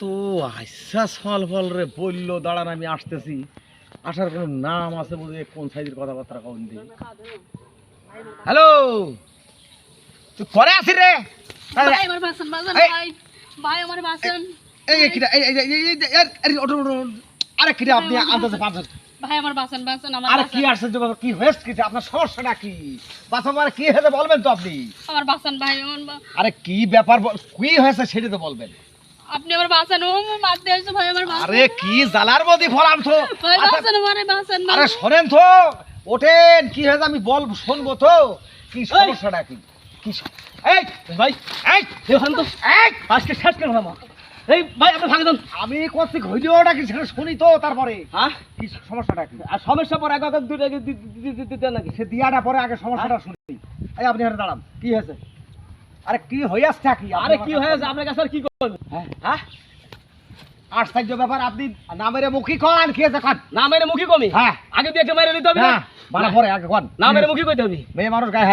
তো আইসা ফল ফল রে বলল দাঁড়ান আমি আসতেছি। আসার কোনো নাম আছে বুঝে কোন সাইজের কথাবার্তা কখন দিই হ্যালো? তুই করে আসি রে? আরে কিরা আপনি ভাই আমার বাসন। বাসন আমার আরে কি আসছে যে কি হয়েছে কি আপনার সমস্যাটা কি বাচ্চা আমার কি হয়েছে বলবেন তো আপনি। আমার বাসন ভাই আরে কি ব্যাপার কি হয়েছে সেটা তো বলবেন। আপনি আমার বাসন ও মারতে আসছো ভাই আমার আরে কি জ্বালার মধ্যে ফলাম তো? ভাই আচ্ছা, বাসন আমার আরে শোনেন তো ওঠেন কি হয়েছে আমি বল শুনব তো। কি সমস্যাটা কি? কি এই ভাই এই দেখুন তো। এই। আজকে শেষ কেন মামা এই ভাই আপনি ভাগে দেন। আমি করছি ভিডিওটা কি সেটা শুনি তো তারপরে। হ্যাঁ? কি সমস্যাটা কি? আর সমস্যা পরে আগে দুটো দিতে নাকি? সে দিয়াটা পরে আগে সমস্যাটা শুনি। এই আপনি হাতে দাঁড়ান। কি হয়েছে? আরে কি হয়ে থাকি আরে কি হয়েছে? আপনার কাছে কি করবেন হ্যাঁ। হ্যাঁ? আশ্চর্য ব্যাপার আপনি নামের মুখী কন খেয়েছে কন? না মেরে মুখী কমি? হ্যাঁ। আগে দিয়ে মেরে নিতে হবে না? হ্যাঁ মারা পরে আগে কন। না মেরে মুখী কইতে হবে? মেয়ে মানুষ গায়ে